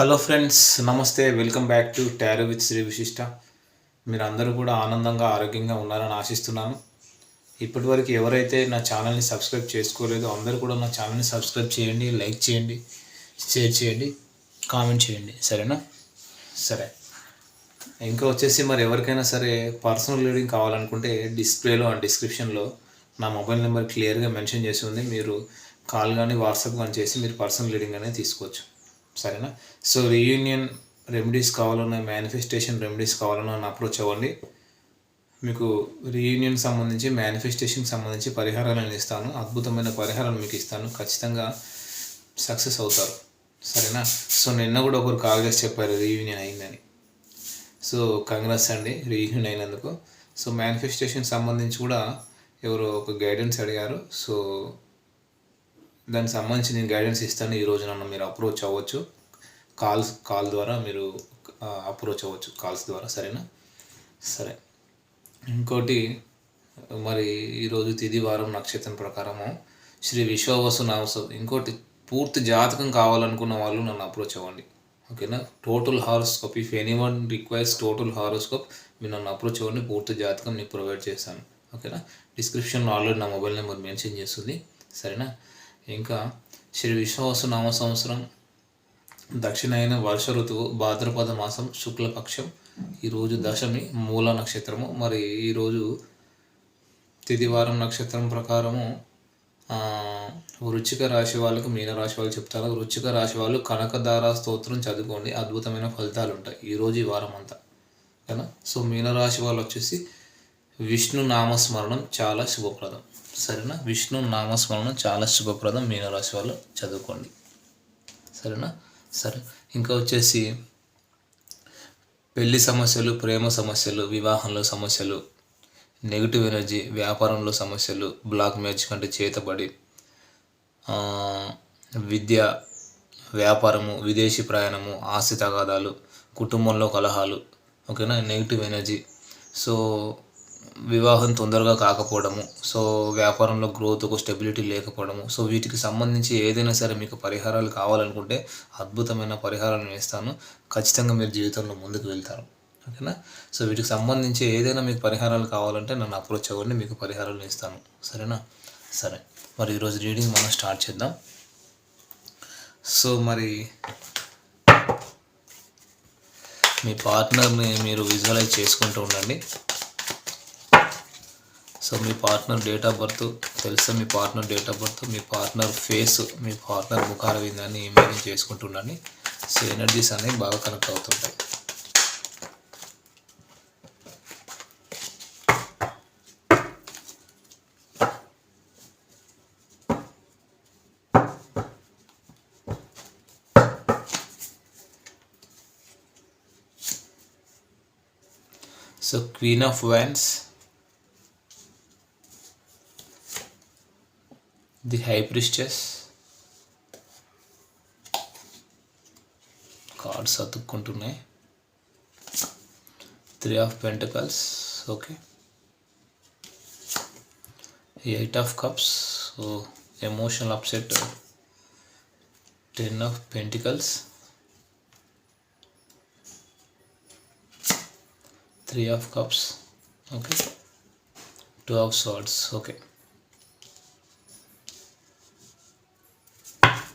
Hello friends నమస్తే welcome back to tarot with Shri Vishishta మీరు అందరూ కూడా ఆనందంగా ఆరోగ్యంగా ఉన్నారని ఆశిస్తున్నాను. ఇప్పటివరకు ఎవరైతే నా ఛానల్ని సబ్స్క్రైబ్ చేసుకోలేదో అందరూ కూడా నా ఛానల్ని సబ్స్క్రైబ్ చేయండి లైక్ చేయండి షేర్ చేయండి కామెంట్ చేయండి. సరేనా? సరే. ఇంకా వచ్చేసి మరి ఎవరికైనా సరే పర్సనల్ రీడింగ్ కావాలనుకుంటే డిస్ప్లేలో అండ్ డిస్క్రిప్షన్లో నా మొబైల్ నెంబర్ క్లియర్గా మెన్షన్ చేసి ఉంది. మీరు కాల్ కానీ వాట్సాప్ కానీ చేసి మీరు పర్సనల్ రీడింగ్ అనేది తీసుకోవచ్చు. సరేనా? సో రీయూనియన్ రెమెడీస్ కావాలన్నా మేనిఫెస్టేషన్ రెమెడీస్ కావాలన్నా నన్ను అప్రోచ్ అవ్వండి. మీకు రీయూనియన్ సంబంధించి మేనిఫెస్టేషన్కి సంబంధించి పరిహారాలు నేను ఇస్తాను. అద్భుతమైన పరిహారాలు మీకు ఇస్తాను. ఖచ్చితంగా సక్సెస్ అవుతారు. సరేనా? సో నిన్న కూడా ఒకరు కాల్ చేసి చెప్పారు రీయూనియన్ అయిందని. సో కంగ్రెస్ అండి రీయూనియన్ అయినందుకు. సో మేనిఫెస్టేషన్ సంబంధించి కూడా ఎవరు ఒక గైడెన్స్ అడిగారు. సో దానికి సంబంధించి నేను గైడెన్స్ ఇస్తాను. ఈ రోజు నన్ను మీరు అప్రోచ్ అవ్వచ్చు. కాల్స్ కాల్ ద్వారా మీరు అప్రోచ్ అవ్వచ్చు. కాల్స్ ద్వారా సరేనా? సరే. ఇంకోటి మరి ఈరోజు తిది వారం నక్షత్రం ప్రకారము శ్రీ విశ్వవసు నామసం ఇంకోటి పూర్తి జాతకం కావాలనుకున్న వాళ్ళు నన్ను అప్రోచ్ అవ్వండి. ఓకేనా? Total horoscope if any one requires total horoscope మీరు నన్ను అప్రోచ్ అవ్వండి. పూర్తి జాతకం నేను ప్రొవైడ్ చేస్తాను. ఓకేనా? డిస్క్రిప్షన్లో ఆల్రెడీ నా మొబైల్ నెంబర్ మెన్షన్ చేస్తుంది. సరేనా? ఇంకా శ్రీ విశ్వవసు నామ సంవత్సరం దక్షిణాయన వర్ష ఋతువు భాద్రపద మాసం శుక్లపక్షం ఈరోజు దశమి మూల నక్షత్రము. మరి ఈరోజు తిదివారం నక్షత్రం ప్రకారము వృచ్చిక రాశి వాళ్ళకు మీనరాశి వాళ్ళు చెప్తారు. వృచ్చిక రాశి వాళ్ళు కనకదార స్తోత్రం చదువుకోండి. అద్భుతమైన ఫలితాలు ఉంటాయి ఈరోజు ఈ వారం అంతా కదా? సో మీనరాశి వాళ్ళు వచ్చేసి విష్ణు నామస్మరణం చాలా శుభప్రదం. సరేనా? విష్ణు నామస్మరణం చాలా శుభప్రదం మీనరాశి వాళ్ళు చదువుకోండి. సరేనా? సరే ఇంకా వచ్చేసి పెళ్ళి సమస్యలు ప్రేమ సమస్యలు వివాహంలో సమస్యలు నెగిటివ్ ఎనర్జీ వ్యాపారంలో సమస్యలు బ్లాక్ మ్యాచ్ కంటే చేతబడి విద్య వ్యాపారము విదేశీ ప్రయాణము ఆస్తి తగాదాలు కుటుంబంలో కలహాలు ఓకేనా? Negative energy. సో వివాహం తొందరగా కాకపోవడము సో వ్యాపారంలో గ్రోత్ ఒక స్టెబిలిటీ లేకపోవడము సో వీటికి సంబంధించి ఏదైనా సరే మీకు పరిహారాలు కావాలనుకుంటే అద్భుతమైన పరిహారాలు నేను ఇస్తాను ఖచ్చితంగా మీరు జీవితంలో ముందుకు వెళ్తారు. ఓకేనా? సో వీటికి సంబంధించి ఏదైనా మీకు పరిహారాలు కావాలంటే నన్ను అప్రోచ్ అవ్వండి మీకు పరిహారాలు ఇస్తాను సరేనా? సరే. మరి ఈరోజు రీడింగ్ మనం స్టార్ట్ చేద్దాం. సో మరి మీ పార్ట్నర్ని మీరు విజువలైజ్ చేసుకుంటూ ఉండండి. సో మీ పార్ట్నర్ డేట్ ఆఫ్ బర్త్ తెలుసా? మీ పార్ట్నర్ డేట్ ఆఫ్ బర్త్ మీ పార్ట్నర్ ఫేస్ మీ పార్ట్నర్ ముఖాల విందాన్ని ఇమేజిన్ చేసుకుంటూ సో ఎనర్జీస్ అనేవి బాగా కనెక్ట్ అవుతుంటాయి. So queen of wands the high priestess cards అతుక్కుంటున్నాయి. Three of pentacles okay eight of cups so emotional upset ten of pentacles three of cups okay two of swords okay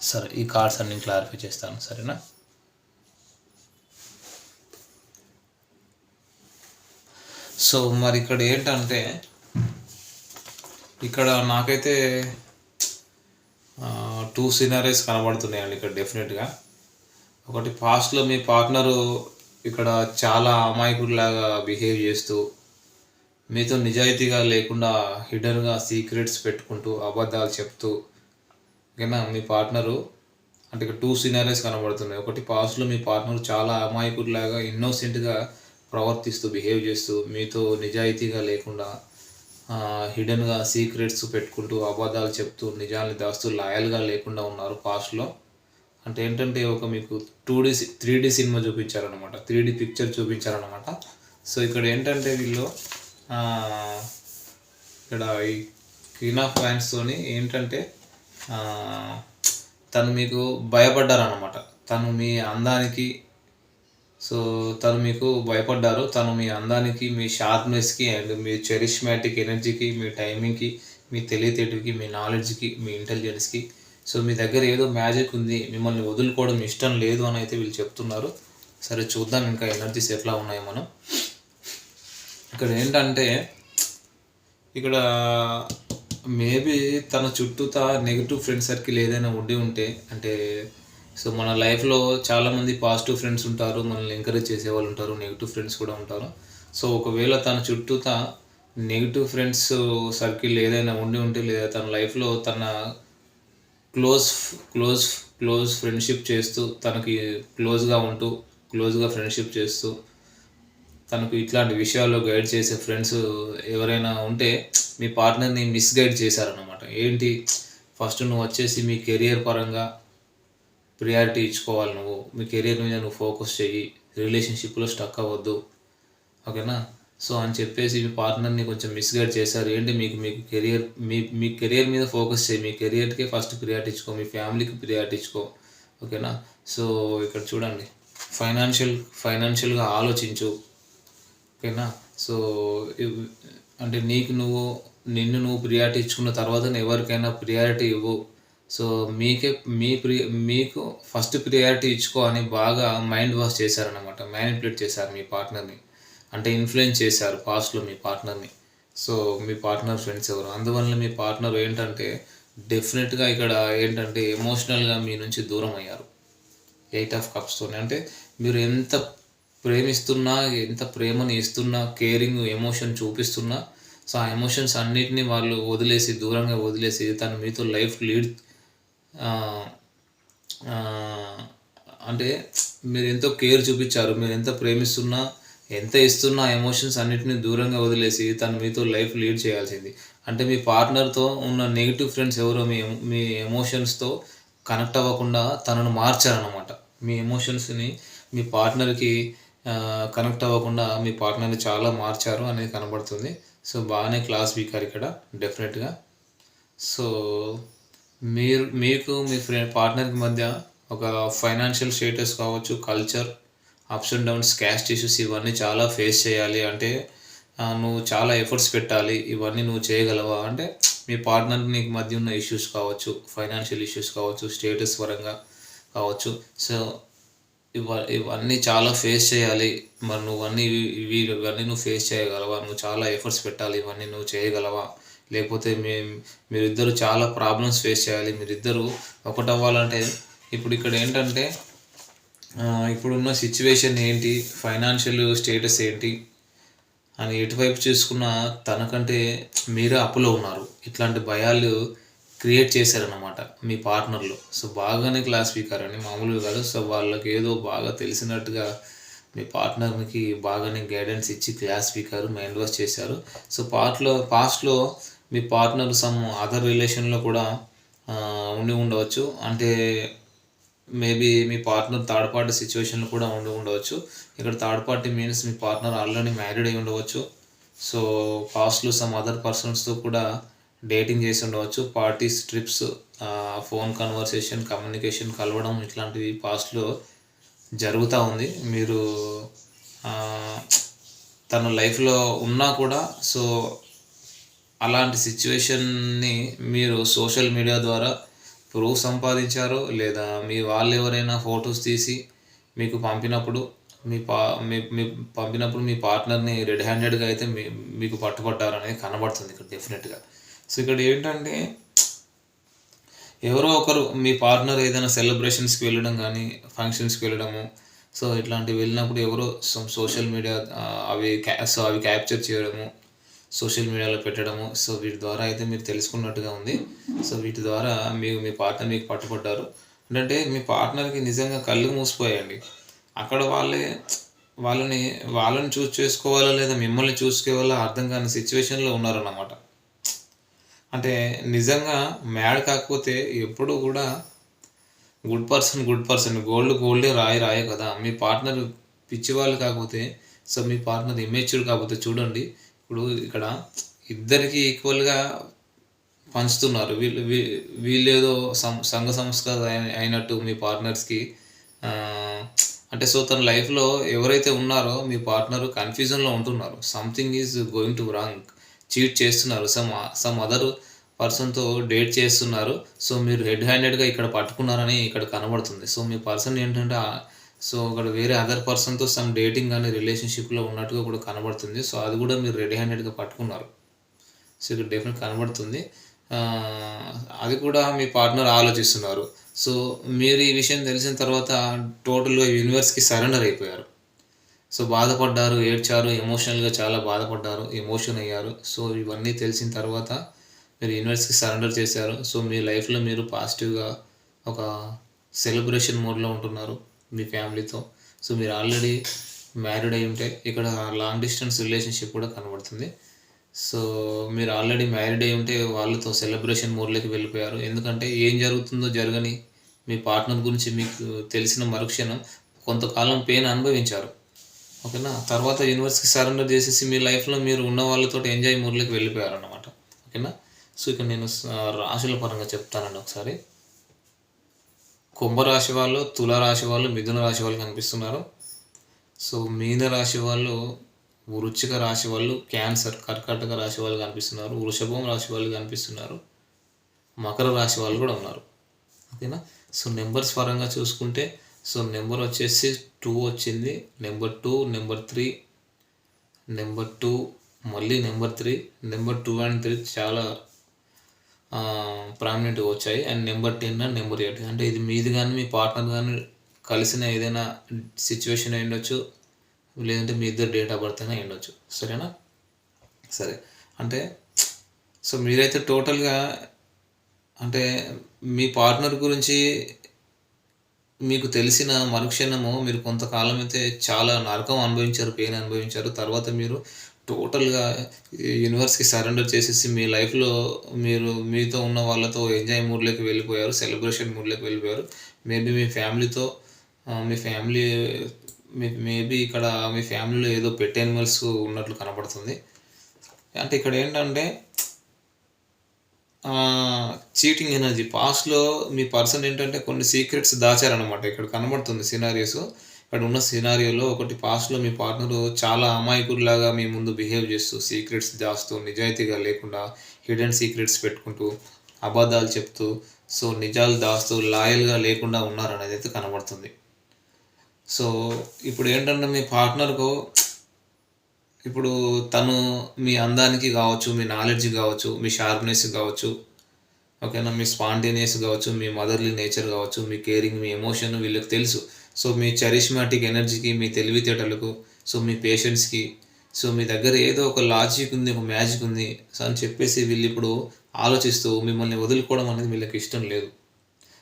సరే ఈ cards అన్ని clarify చేస్తాను సరేనా? So మరి ఇక్కడ ఏంటంటే ఇక్కడ నాకైతే టూ సినారీస్ కనబడుతున్నాయండి ఇక్కడ డెఫినెట్గా ఒకటి పాస్ట్లో మీ పార్ట్నరు ఇక్కడ చాలా అమాయకుడిలాగా బిహేవ్ చేస్తూ మీతో నిజాయితీగా లేకుండా హిడన్గా సీక్రెట్స్ పెట్టుకుంటూ అబద్ధాలు చెప్తూ ఓకేనా మీ పార్ట్నరు? అంటే ఇక్కడ టూ సినారీస్ కనబడుతున్నాయి. ఒకటి పాస్ట్లో మీ పార్ట్నర్ చాలా అమాయకుడిలాగా ఇన్నోసెంట్గా ప్రవర్తిస్తూ బిహేవ్ చేస్తూ మీతో నిజాయితీగా లేకుండా హిడెన్గా సీక్రెట్స్ పెట్టుకుంటూ అబద్ధాలు చెప్తూ నిజాన్ని దాస్తూ లాయల్గా లేకుండా ఉన్నారు పాస్ట్లో అంటే ఏంటంటే ఒక మీకు టూ డీ త్రీ డీ సినిమా చూపించారనమాట త్రీ డీ పిక్చర్ చూపించారనమాట సో ఇక్కడ ఏంటంటే వీళ్ళు ఇక్కడ ఈ క్వీన్ ఆఫ్ ఫ్యాన్స్తోని ఏంటంటే తను మీకు భయపడ్డారనమాట తను మీ అందానికి సో తను మీకు భయపడ్డారు. తను మీ అందానికి మీ షార్ప్నెస్కి అండ్ మీ చెరిష్మాటిక్ ఎనర్జీకి మీ టైమింగ్కి మీ తెలివితేటకి మీ నాలెడ్జ్కి మీ ఇంటెలిజెన్స్కి సో మీ దగ్గర ఏదో మ్యాజిక్ ఉంది మిమ్మల్ని వదులుకోవడం ఇష్టం లేదు అని అయితే వీళ్ళు చెప్తున్నారు. సరే చూద్దాం ఇంకా ఎనర్జీస్ ఎట్లా ఉన్నాయి మనం. ఇక్కడ ఏంటంటే ఇక్కడ మేబీ తన చుట్టూతా నెగిటివ్ ఫ్రెండ్ సర్కిల్ ఏదైనా ఉండి ఉంటే అంటే సో మన లైఫ్లో చాలామంది పాజిటివ్ ఫ్రెండ్స్ ఉంటారు మనల్ని ఎంకరేజ్ చేసే వాళ్ళు ఉంటారు నెగిటివ్ ఫ్రెండ్స్ కూడా ఉంటారు. సో ఒకవేళ తన చుట్టూతా నెగిటివ్ ఫ్రెండ్స్ సర్కిల్ ఏదైనా ఉండి ఉంటే లేదా తన లైఫ్లో తన క్లోజ్ క్లోజ్ క్లోజ్ ఫ్రెండ్షిప్ చేస్తూ తనకి క్లోజ్గా ఉంటూ క్లోజ్గా ఫ్రెండ్షిప్ చేస్తూ తనకు ఇట్లాంటి విషయాల్లో గైడ్ చేసే ఫ్రెండ్స్ ఎవరైనా ఉంటే మీ పార్ట్నర్ని మిస్గైడ్ చేశారనమాట ఏంటి? ఫస్ట్ నువ్వు వచ్చేసి మీ కెరియర్ పరంగా ప్రియారిటీ ఇచ్చుకోవాలి నువ్వు. మీ కెరియర్ మీద నువ్వు ఫోకస్ చెయ్యి. రిలేషన్షిప్లో స్టక్ అవ్వద్దు. ఓకేనా? సో అని చెప్పేసి మీ పార్ట్నర్ని కొంచెం మిస్గైడ్ చేశారు. ఏంటి? మీకు మీకు కెరియర్ మీ మీ కెరియర్ మీద ఫోకస్ చేయి మీ కెరియర్కే ఫస్ట్ ప్రియారిటీ ఇచ్చుకో. మీ ఫ్యామిలీకి ప్రియారిటీ ఇచ్చుకో. ఓకేనా? సో ఇక్కడ చూడండి. ఫైనాన్షియల్ ఫైనాన్షియల్గా ఆలోచించు. ఓకేనా? సో అంటే నీకు నువ్వు నిన్ను నువ్వు ప్రియారిటీ ఇచ్చుకున్న తర్వాత ఎవరికైనా ప్రియారిటీ ఇవ్వు. సో మీకే మీ ప్రి మీకు ఫస్ట్ ప్రియారిటీ ఇచ్చుకో అని బాగా మైండ్ వాష్ చేశారనమాట మ్యానిపులేట్ చేశారు మీ పార్ట్నర్ని అంటే ఇన్ఫ్లుయెన్స్ చేశారు పాస్ట్లో మీ పార్ట్నర్ని సో మీ పార్ట్నర్ ఫ్రెండ్స్ ఎవరు? అందువల్ల మీ పార్ట్నర్ ఏంటంటే డెఫినెట్గా ఇక్కడ ఏంటంటే ఎమోషనల్గా మీ నుంచి దూరం అయ్యారు. ఎయిట్ ఆఫ్ కప్స్తోనే అంటే మీరు ఎంత ప్రేమిస్తున్నా ఎంత ప్రేమని ఇస్తున్నా కేరింగ్ ఎమోషన్ చూపిస్తున్నా సో ఆ ఎమోషన్స్ అన్నిటిని వాళ్ళు వదిలేసి దూరంగా వదిలేసి తను మీతో లైఫ్ లీడ్ అంటే మీరు ఎంతో కేర్ చూపించారు మీరు ఎంత ప్రేమిస్తున్నా ఎంత ఇస్తున్నా ఎమోషన్స్ అన్నిటిని దూరంగా వదిలేసి తను మీతో లైఫ్ లీడ్ చేయాల్సింది. అంటే మీ పార్ట్నర్తో ఉన్న నెగిటివ్ ఫ్రెండ్స్ ఎవరో మీ మీ ఎమోషన్స్తో కనెక్ట్ అవ్వకుండా తనను మార్చారనమాట మీ ఎమోషన్స్ని మీ పార్ట్నర్కి కనెక్ట్ అవ్వకుండా మీ పార్ట్నర్ని చాలా మార్చారు అనేది కనబడుతుంది. సో బాగానే క్లాస్ వీకారు ఇక్కడ డెఫినెట్గా సో మీరు మీకు మీ ఫ్రెండ్ పార్ట్నర్కి మధ్య ఒక ఫైనాన్షియల్ స్టేటస్ కావచ్చు culture ups and downs caste issues ఇవన్నీ చాలా ఫేస్ చేయాలి. అంటే నువ్వు చాలా ఎఫర్ట్స్ పెట్టాలి ఇవన్నీ నువ్వు చేయగలవా? అంటే మీ పార్ట్నర్ నీకు మధ్య ఉన్న ఇష్యూస్ కావచ్చు ఫైనాన్షియల్ ఇష్యూస్ కావచ్చు స్టేటస్ పరంగా కావచ్చు. సో ఇవ ఇవన్నీ చాలా ఫేస్ చేయాలి. మరి నువ్వు అన్నీ ఇవి- ఇవన్నీ నువ్వు ఫేస్ చేయగలవా? నువ్వు చాలా ఎఫర్ట్స్ పెట్టాలి. ఇవన్నీ నువ్వు చేయగలవా? లేకపోతే మీ మీరిద్దరు చాలా ప్రాబ్లమ్స్ ఫేస్ చేయాలి. మీరిద్దరు ఒకటవ్వాలంటే ఇప్పుడు ఇక్కడ ఏంటంటే ఇప్పుడున్న సిచ్యువేషన్ ఏంటి? ఫైనాన్షియల్ స్టేటస్ ఏంటి? అని ఎటువైపు చూసుకున్నా తనకంటే మీరే అప్పులో ఉన్నారు. ఇట్లాంటి భయాలు క్రియేట్ చేశారనమాట మీ పార్ట్నర్లు సో బాగానే క్లాస్ స్పీకర్ అని మామూలుగా కాదు. సో వాళ్ళకి ఏదో బాగా తెలిసినట్టుగా మీ పార్ట్నర్కి బాగానే గైడెన్స్ ఇచ్చి క్లాస్ స్పీకర్ మైండ్ వాష్ చేశారు. సో పార్ట్లో పాస్ట్లో మీ పార్ట్నర్ సమ్ అదర్ రిలేషన్లో కూడా ఉండి ఉండవచ్చు. అంటే మేబీ మీ పార్ట్నర్ థర్డ్ పార్టీ సిచ్యువేషన్లో కూడా ఉండి ఉండవచ్చు. ఇక్కడ థర్డ్ పార్టీ మీన్స్ మీ పార్ట్నర్ ఆల్రెడీ మ్యారీడ్ అయి ఉండవచ్చు. సో పాస్ట్లో సమ్ అదర్ పర్సన్స్తో కూడా డేటింగ్ చేసి ఉండవచ్చు parties trips phone conversation communication కలవడం ఇట్లాంటివి పాస్ట్లో జరుగుతూ ఉంది. మీరు తన లైఫ్లో ఉన్నా కూడా సో అలాంటి సిచ్యువేషన్ని మీరు సోషల్ మీడియా ద్వారా ప్రూఫ్ సంపాదించారో లేదా మీ వాళ్ళు ఎవరైనా ఫొటోస్ తీసి మీకు పంపినప్పుడు మీ పా మీ మీ పంపినప్పుడు మీ పార్ట్నర్ని రెడ్ హ్యాండెడ్గా అయితే మీ మీకు పట్టుబట్టారనేది కనబడుతుంది ఇక్కడ డెఫినెట్గా. సో ఇక్కడ ఏంటంటే ఎవరో ఒకరు మీ పార్ట్నర్ ఏదైనా సెలబ్రేషన్స్కి వెళ్ళడం కానీ ఫంక్షన్స్కి వెళ్ళడము సో ఇట్లాంటివి వెళ్ళినప్పుడు ఎవరో సోషల్ మీడియా అవి సో అవి క్యాప్చర్ చేయడము సోషల్ మీడియాలో పెట్టడము సో వీటి ద్వారా అయితే మీరు తెలుసుకున్నట్టుగా ఉంది. సో వీటి ద్వారా మీరు మీ పార్ట్నర్ మీకు పట్టుబడ్డారు. అంటే మీ పార్ట్నర్కి నిజంగా కళ్ళు మూసిపోయాయండి. అక్కడ వాళ్ళే వాళ్ళని వాళ్ళని చూస్ చేసుకోవాలా లేదా మిమ్మల్ని చూసుకోవాలా అర్థం కాని సిచ్యువేషన్లో ఉన్నారన్నమాట. అంటే నిజంగా మ్యాడ్ కాకపోతే ఎప్పుడు కూడా good person good person. Gold గోల్డే రాయి రాయే కదా. మీ పార్ట్నర్ పిచ్చి వాళ్ళు కాకపోతే సో మీ పార్ట్నర్ ఇమేచ్యూర్ కాకపోతే చూడండి. ఇప్పుడు ఇక్కడ ఇద్దరికి ఈక్వల్గా పంచుతున్నారు. వీళ్ళు వీ- వీళ్ళేదో సం సంఘ సంస్కార అయినట్టు మీ పార్ట్నర్స్కి అంటే సో తన లైఫ్లో ఎవరైతే ఉన్నారో మీ పార్ట్నర్ కన్ఫ్యూజన్లో ఉంటున్నారు. Something is going to wrong cheat చేస్తున్నారు. సమ్ సమ్ అదర్ పర్సన్తో డేట్ చేస్తున్నారు. సో మీరు హెడ్ హ్యాండెడ్గా ఇక్కడ పట్టుకున్నారని ఇక్కడ కనబడుతుంది. సో మీ పర్సన్ ఏంటంటే సో అక్కడ వేరే అదర్ పర్సన్తో సమ్ డేటింగ్ కానీ రిలేషన్షిప్లో ఉన్నట్టుగా కూడా కనబడుతుంది. సో అది కూడా మీరు రెడీ హ్యాండెడ్గా పట్టుకున్నారు. సో ఇక్కడ డెఫినెట్ కనబడుతుంది. అది కూడా మీ పార్ట్నర్ ఆలోచిస్తున్నారు. సో మీరు ఈ విషయం తెలిసిన తర్వాత టోటల్గా యూనివర్స్కి సరెండర్ అయిపోయారు. సో బాధపడ్డారు ఏడ్చారు ఎమోషనల్గా చాలా బాధపడ్డారు ఎమోషన్ అయ్యారు. సో ఇవన్నీ తెలిసిన తర్వాత మీరు యూనివర్స్కి సరెండర్ చేశారు. సో మీ లైఫ్లో మీరు పాజిటివ్గా ఒక సెలబ్రేషన్ మోడ్లో ఉంటున్నారు మీ ఫ్యామిలీతో సో మీరు ఆల్రెడీ మ్యారీడ్ అయి ఉంటే ఇక్కడ లాంగ్ డిస్టెన్స్ రిలేషన్షిప్ కూడా కనబడుతుంది. సో మీరు ఆల్రెడీ మ్యారీడ్ అయి ఉంటే వాళ్ళతో సెలబ్రేషన్ మోడ్లోకి వెళ్ళిపోయారు. ఎందుకంటే ఏం జరుగుతుందో జరగని మీ పార్ట్నర్ గురించి మీకు తెలిసిన మరుక్షణం కొంతకాలం పెయిన్ అనుభవించారు. ఓకేనా? తర్వాత యూనివర్సిటీకి సరెండర్ చేసేసి మీ లైఫ్లో మీరు ఉన్న వాళ్ళతో ఎంజాయ్ మూడ్లోకి వెళ్ళిపోయారన్నమాట. ఓకేనా? సో ఇక్కడ నేను రాశుల పరంగా చెప్తానండి ఒకసారి. కుంభరాశి వాళ్ళు తుల రాశి వాళ్ళు మిథున రాశి వాళ్ళు కనిపిస్తున్నారు. సో మీన రాశి వాళ్ళు వృచ్చిక రాశి వాళ్ళు క్యాన్సర్ కర్కాటక రాశి వాళ్ళు కనిపిస్తున్నారు. వృషభం రాశి వాళ్ళు కనిపిస్తున్నారు. మకర రాశి వాళ్ళు కూడా ఉన్నారు. ఓకేనా? సో నెంబర్స్ పరంగా చూసుకుంటే సో నెంబర్ వచ్చేసి టూ వచ్చింది. Number two number three number two మళ్ళీ number three number two and three చాలా ప్రామినెంట్గా వచ్చాయి. And number ten and number eight. అంటే ఇది మీది కానీ మీ పార్ట్నర్ కానీ కలిసిన ఏదైనా సిచ్యువేషన్ అయి ఉండొచ్చు లేదంటే మీ ఇద్దరు డేట్ ఆఫ్ బర్త్ అయినా అయి ఉండొచ్చు. సరేనా? సరే. అంటే సో మీరైతే టోటల్గా అంటే మీ పార్ట్నర్ గురించి మీకు తెలిసిన మరుక్షణము మీరు కొంతకాలం అయితే చాలా నరకం అనుభవించారు పెయిన్ అనుభవించారు. తర్వాత మీరు టోటల్గా యూనివర్స్కి సరెండర్ చేసేసి మీ లైఫ్లో మీరు మీతో ఉన్న వాళ్ళతో ఎంజాయ్ మూడ్లోకి వెళ్ళిపోయారు సెలబ్రేషన్ మూడ్లోకి వెళ్ళిపోయారు. మేబీ మీ ఫ్యామిలీతో మీ ఫ్యామిలీ మేబీ ఇక్కడ మీ ఫ్యామిలీలో ఏదో పెట్ యానిమల్స్ ఉన్నట్లు కనపడుతుంది. అంటే ఇక్కడ ఏంటంటే చీటింగ్ ఎనర్జీ పాస్ట్లో మీ పర్సన్ ఏంటంటే కొన్ని సీక్రెట్స్ దాచారనమాట ఇక్కడ కనబడుతుంది సినారియోస్ ఇక్కడ ఉన్న సినారియోలో ఒకటి పాస్ట్లో మీ పార్ట్నర్ చాలా అమాయకుడిలాగా మీ ముందు బిహేవ్ చేస్తూ సీక్రెట్స్ దాస్తూ నిజాయితీగా లేకుండా హిడెన్ సీక్రెట్స్ పెట్టుకుంటూ అబద్ధాలు చెప్తూ సో నిజాలు దాస్తూ లాయల్గా లేకుండా ఉన్నారనేది అయితే కనబడుతుంది. సో ఇప్పుడు ఏంటంటే మీ పార్ట్నర్కు ఇప్పుడు తను మీ అందానికి కావచ్చు మీ నాలెడ్జ్ కావచ్చు మీ షార్ప్నెస్ కావచ్చు ఓకేనా? మీ స్పాంటేనియస్ కావచ్చు మీ మదర్లీ నేచర్ కావచ్చు మీ కేరింగ్ మీ ఎమోషన్ వీళ్ళకి తెలుసు. సో మీ చరిష్మాటిక్ ఎనర్జీకి మీ తెలివితేటలకు సో మీ పేషెన్స్కి సో మీ దగ్గర ఏదో ఒక లాజిక్ ఉంది ఒక మ్యాజిక్ ఉంది సో అని చెప్పేసి వీళ్ళు ఇప్పుడు ఆలోచిస్తూ మిమ్మల్ని వదులుకోవడం అనేది వీళ్ళకి ఇష్టం లేదు.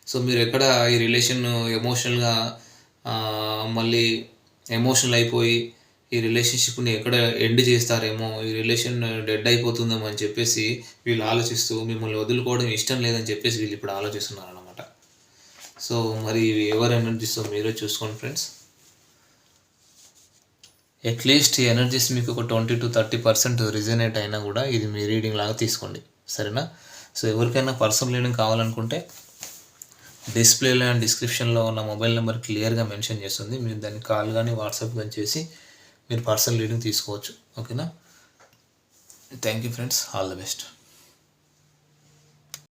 సో మీరు ఎక్కడ ఈ రిలేషన్ ఎమోషనల్గా మళ్ళీ ఎమోషనల్ అయిపోయి ఈ రిలేషన్షిప్ని ఎక్కడ ఎండ్ చేస్తారేమో ఈ రిలేషన్ డెడ్ అయిపోతుందేమో అని చెప్పేసి వీళ్ళు ఆలోచిస్తూ మిమ్మల్ని వదులుకోవడం ఇష్టం లేదని చెప్పేసి వీళ్ళు ఇప్పుడు ఆలోచిస్తున్నారు అనమాట సో మరి ఇవి ఎవరు ఎనర్జీస్తో మీరే చూసుకోండి ఫ్రెండ్స్ అట్లీస్ట్ ఈ ఎనర్జీస్ మీకు ఒక twenty to thirty percent resonate అయినా కూడా ఇది మీ రీడింగ్ లాగా తీసుకోండి. సరేనా? సో ఎవరికైనా పర్సనల్ రీడింగ్ కావాలనుకుంటే డిస్ప్లేలో అండ్ డిస్క్రిప్షన్లో ఉన్న మొబైల్ నెంబర్ క్లియర్గా మెన్షన్ చేస్తుంది. మీరు దాన్ని కాల్ కానీ వాట్సాప్ కానీ చేసి మీరు పర్సనల్ రీడింగ్ తీసుకోవచ్చు. ఓకేనా thank you friends all the best